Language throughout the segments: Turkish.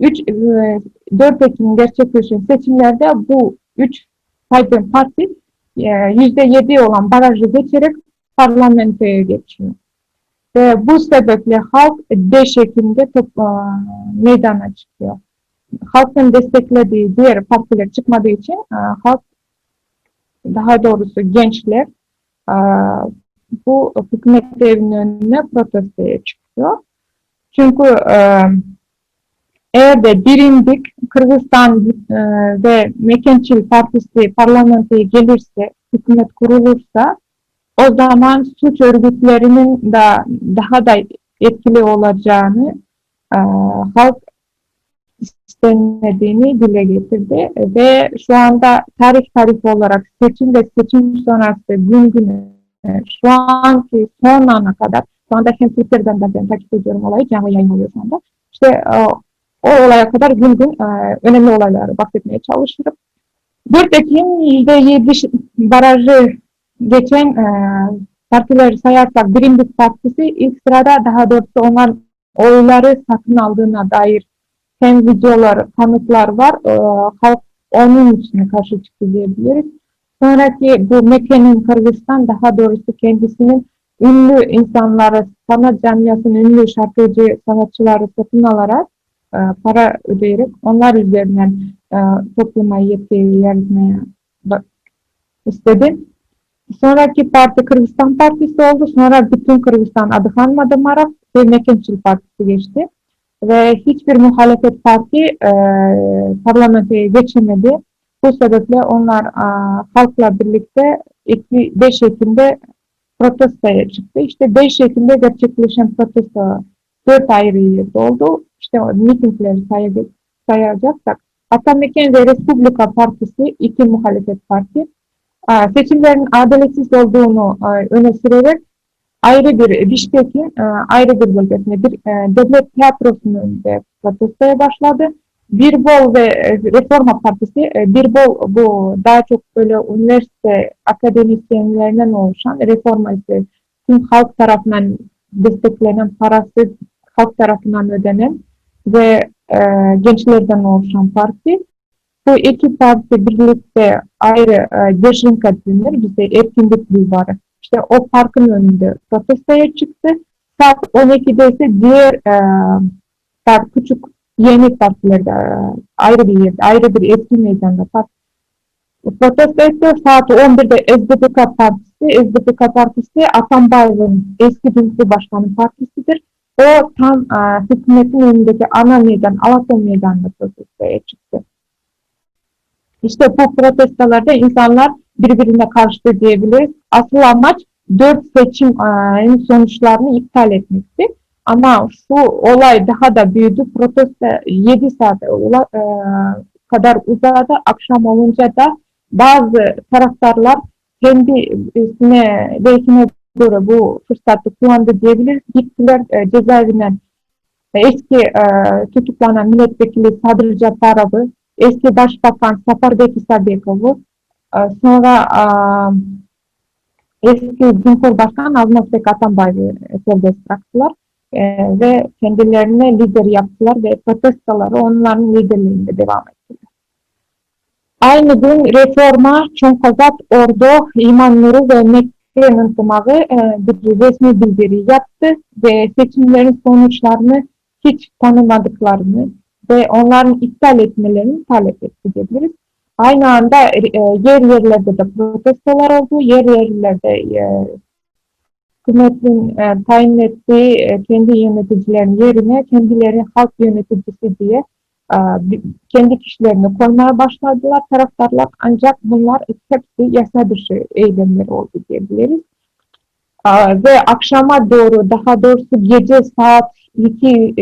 3, 4 Ekim gerçekleşen seçimlerde bu 3 saydığım parti e, %7 olan barajı geçerek parlamentoya geçiyor. Ve bu sebeple halk 5 Ekim'de top, e, meydana çıkıyor. Halkın desteklediği diğer partiler çıkmadığı için e, halk daha doğrusu gençler e, bu hükümet evinin önüne protestoya çıkıyor. Çünkü e, eğer de birindik Kırgızistan e, ve Mekençil Partisi parlamentoya gelirse, hükümet kurulursa o zaman suç örgütlerinin de daha da etkili olacağını e, halk istemediğini dile getirdi ve şu anda tarih tarihi olarak seçim ve seçim sonrası gün güne e, şu anki son ana kadar şu anda hem Twitter'dan da ben takip ediyorum olayı canlı yayın oluyor şu anda. İşte e, o olaya kadar gün gün e, önemli olayları bahsetmeye çalışırım. 4 Ekim %7 barajı geçen e, partileri sayarsak Birimlik Partisi ilk sırada daha doğrusu onlar oyları satın aldığına dair hem videolar, kanıtlar var. E, halk onun için karşı çıktı diyebiliriz. Sonraki bu Mekke'nin Kırgızistan daha doğrusu kendisinin ünlü insanları, sanat camiasının ünlü şarkıcı sanatçıları satın alarak e, para ödeyerek onlar üzerinden e, topluma yetki yaratmaya istedi. Sonraki parti Kırgızistan Partisi oldu. Sonra bütün Kırgızistan adı Hanmadı Maraf ve Mekençil Partisi geçti. Ve hiçbir muhalefet parti e, parlamentoya geçemedi. Bu sebeple onlar e, halkla birlikte 5 Ekim'de protestoya çıktı. İşte 5 Ekim'de gerçekleşen protesto 4 ayrı yerde oldu. İşte o mitingleri sayacaksak Atameken ve Respublika Partisi iki muhalefet parti seçimlerin adaletsiz olduğunu öne sürerek ayrı bir Bişkek'in ayrı bir bölgesinde bir devlet tiyatrosunun protestoya başladı. Bir Bol ve Reforma Partisi, Bir Bol bu daha çok böyle üniversite akademisyenlerinden oluşan, Reforma ise tüm halk tarafından desteklenen parası halk tarafından ödenen ve e, gençlerden oluşan parti. Bu iki parti birlikte ayrı e, Geşrinka denir, bizde etkinlik bulvarı. İşte o parkın önünde protestoya çıktı. Saat 12'de ise diğer e, part, küçük yeni partilerde e, ayrı bir yerde, ayrı bir etkin meydanda parti. Protesto etti. Saat 11'de SDPK Partisi, SDPK Partisi Atambayev'in eski Cumhurbaşkanı Partisidir. O tam e, hükümetin önündeki ana meydan, Alatya meydanında protestoya çıktı. İşte bu protestolarda insanlar birbirine karşı diyebiliriz. Asıl amaç dört seçim e, sonuçlarını iptal etmekti. Ama şu olay daha da büyüdü. Protesto 7 saat e, kadar uzadı. Akşam olunca da bazı taraftarlar kendi üstüne lehine göre bu fırsatı kullandı diyebiliriz. Gittiler e, cezaevinden e, eski e, tutuklanan milletvekili Sadri Caparov'u, eski başbakan Safarbek Sabekov'u, e, sonra e, eski Cumhurbaşkanı Almasbek Atambay'ı serbest bıraktılar. E, ve kendilerine lider yaptılar ve protestoları onların liderliğinde devam ettiler. Aynı gün reforma Çonkazat, Ordu, İman Nuru ve Mekke yanıltmağı e, bir resmi bildiri yaptı ve seçimlerin sonuçlarını hiç tanımadıklarını ve onların iptal etmelerini talep etti diyebiliriz. Aynı anda e, yer yerlerde de protestolar oldu. Yer yerlerde e, hükümetin e, tayin ettiği e, kendi yöneticilerin yerine kendileri halk yöneticisi diye e, kendi kişilerini koymaya başladılar taraftarlar ancak bunlar hepsi yasa dışı eylemler oldu diyebiliriz. E, ve akşama doğru daha doğrusu gece saat 2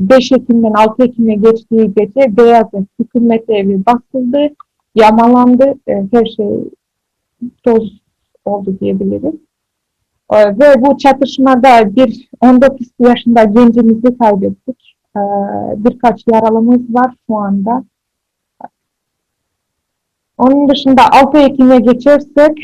5 e, Ekim'den 6 Ekim'e geçtiği gece Beyaz hükümet evi basıldı, yamalandı, her şey toz oldu diyebiliriz. Ve bu çatışmada bir 19 yaşında gencimizi kaybettik. Ee, birkaç yaralımız var şu anda. Onun dışında 6 Ekim'e geçersek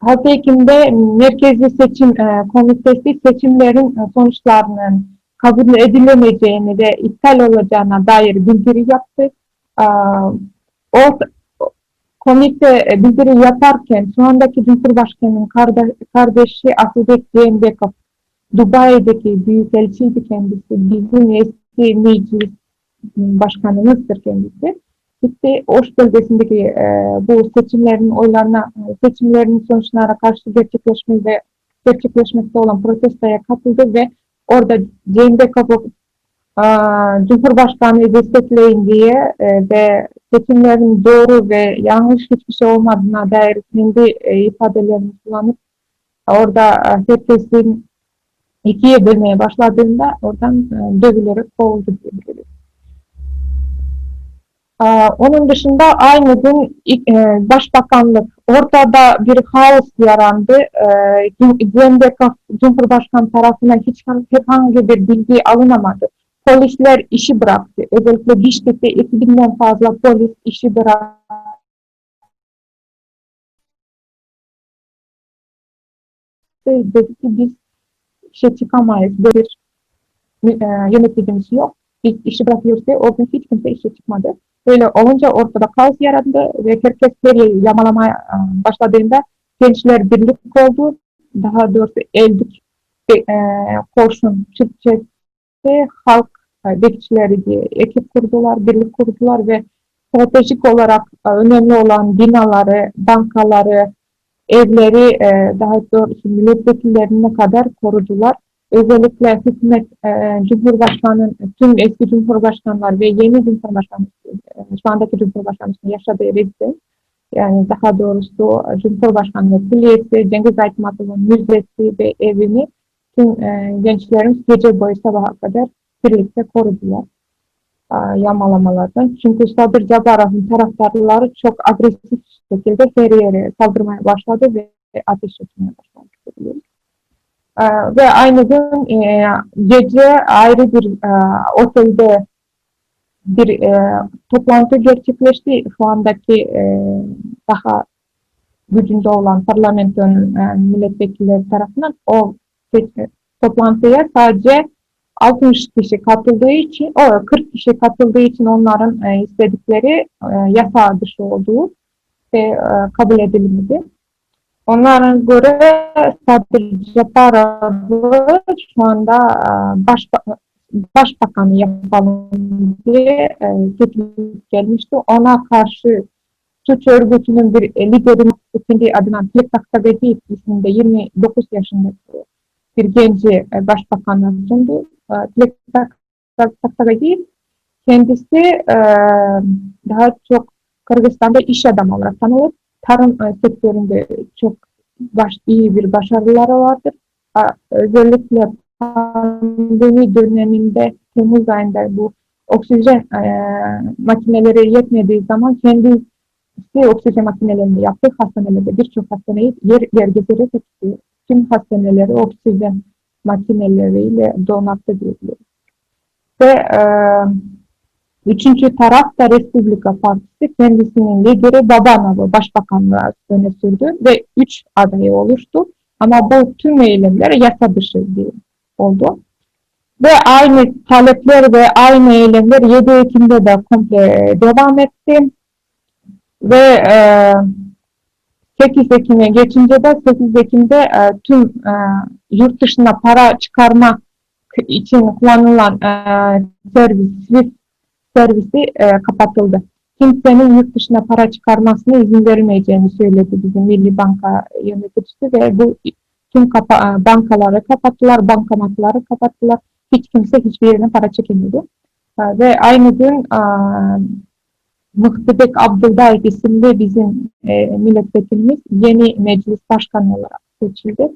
6 Ekim'de Merkezi Seçim e, Komitesi seçimlerin sonuçlarının kabul edilemeyeceğini ve iptal olacağına dair bildiri yaptı. Aa, O komite e, bildiri yaparken şu andaki Cumhurbaşkanı'nın kardeş, kardeşi Asılbek Ceyhanbekov Dubai'deki büyükelçiydi kendisi. Bizim eski meclis başkanımızdır kendisi. Gitti Oş bölgesindeki e, bu seçimlerin oylarına, seçimlerin sonuçlarına karşı gerçekleşme ve gerçekleşmekte olan protestoya katıldı ve orada Ceyhanbekov Cumhurbaşkanı'yı destekleyin diye e, ve seçimlerin doğru ve yanlış hiçbir şey olmadığına dair kendi e, ifadelerini kullanıp orada e, herkesin ikiye bölmeye başladığında oradan e, dövülerek kovuldu diyebiliriz. Onun dışında aynı gün e, Başbakanlık ortada bir kaos yarandı. Cembekov Cumhurbaşkanı tarafından hiç herhangi bir bilgi alınamadı. Polisler işi bıraktı. Özellikle Bişkek'te 2000'den fazla polis işi bıraktı. Dedi ki biz işe çıkamayız. Bir e, yöneticimiz yok. Biz işi bırakıyoruz diye o gün hiç kimse işe çıkmadı. Böyle olunca ortada kaos yarandı ve herkes her yeri yamalamaya e, başladığında gençler birlik oldu. Daha doğrusu eldik e, kurşun Türkçesi halk e, bekçileri diye ekip kurdular, birlik kurdular ve stratejik olarak e, önemli olan binaları, bankaları, evleri e, daha doğrusu milletvekillerine kadar korudular. Özellikle hükümet, e, Cumhurbaşkanı, tüm eski Cumhurbaşkanlar ve yeni Cumhurbaşkanı, e, şu andaki Cumhurbaşkanı'nın yaşadığı rezidans, yani daha doğrusu Cumhurbaşkanlığı Külliyesi, Cengiz Aytmatov'un müzesi ve evini tüm e, gençlerimiz gece boyu sabaha kadar birlikte korudular e, yağmalamalardan. Çünkü Sadır Cabarov'un taraftarları çok agresif şekilde her yere saldırmaya başladı ve ateş etmeye başladı. E, ve aynı gün e, gece ayrı bir e, otelde bir e, toplantı gerçekleşti. Şu andaki e, daha gücünde olan parlamentonun e, milletvekilleri tarafından o toplantıya sadece 60 kişi katıldığı için, o 40 kişi katıldığı için onların e, istedikleri e, yasa dışı olduğu ve e, kabul edilmedi. Onların göre Sadır Japarov'u şu anda e, başba başbakanı yapalım diye e, teklif gelmişti. Ona karşı suç örgütünün bir e, lideri kendi adına Tilek Taksagagi isminde 29 yaşında bir genci başbakanlığa sundu. Tilek Taksagagi kendisi daha çok Kırgızistan'da iş adamı olarak tanılır. Tarım e, sektöründe çok baş, iyi bir başarıları vardır. Özellikle pandemi döneminde Temmuz ayında bu oksijen e, makineleri yetmediği zaman kendisi oksijen makinelerini yaptı. Hastanelerde birçok hastaneyi yer, yer gezerek tüm hastaneleri oksijen makineleriyle donattı diyebiliriz. Ve e, üçüncü taraf da Respublika Partisi kendisinin lideri Babanav'ı başbakanlığa öne sürdü ve üç adayı oluştu. Ama bu tüm eylemler yasa dışı oldu. Ve aynı talepler ve aynı eylemler 7 Ekim'de de komple devam etti. Ve e, 8 Ekim'e geçince de 8 Ekim'de e, tüm e, yurt dışına para çıkarma için kullanılan e, servis, Swift servisi e, kapatıldı. Kimsenin yurt dışına para çıkarmasına izin verilmeyeceğini söyledi bizim Milli Banka yöneticisi ve bu tüm kapa bankaları kapattılar, bankamatları kapattılar. Hiç kimse hiçbir yerine para çekemiyordu. E, ve aynı gün e, Muhtebek Abdüldaik isimli bizim e, milletvekilimiz yeni meclis başkanı olarak seçildi.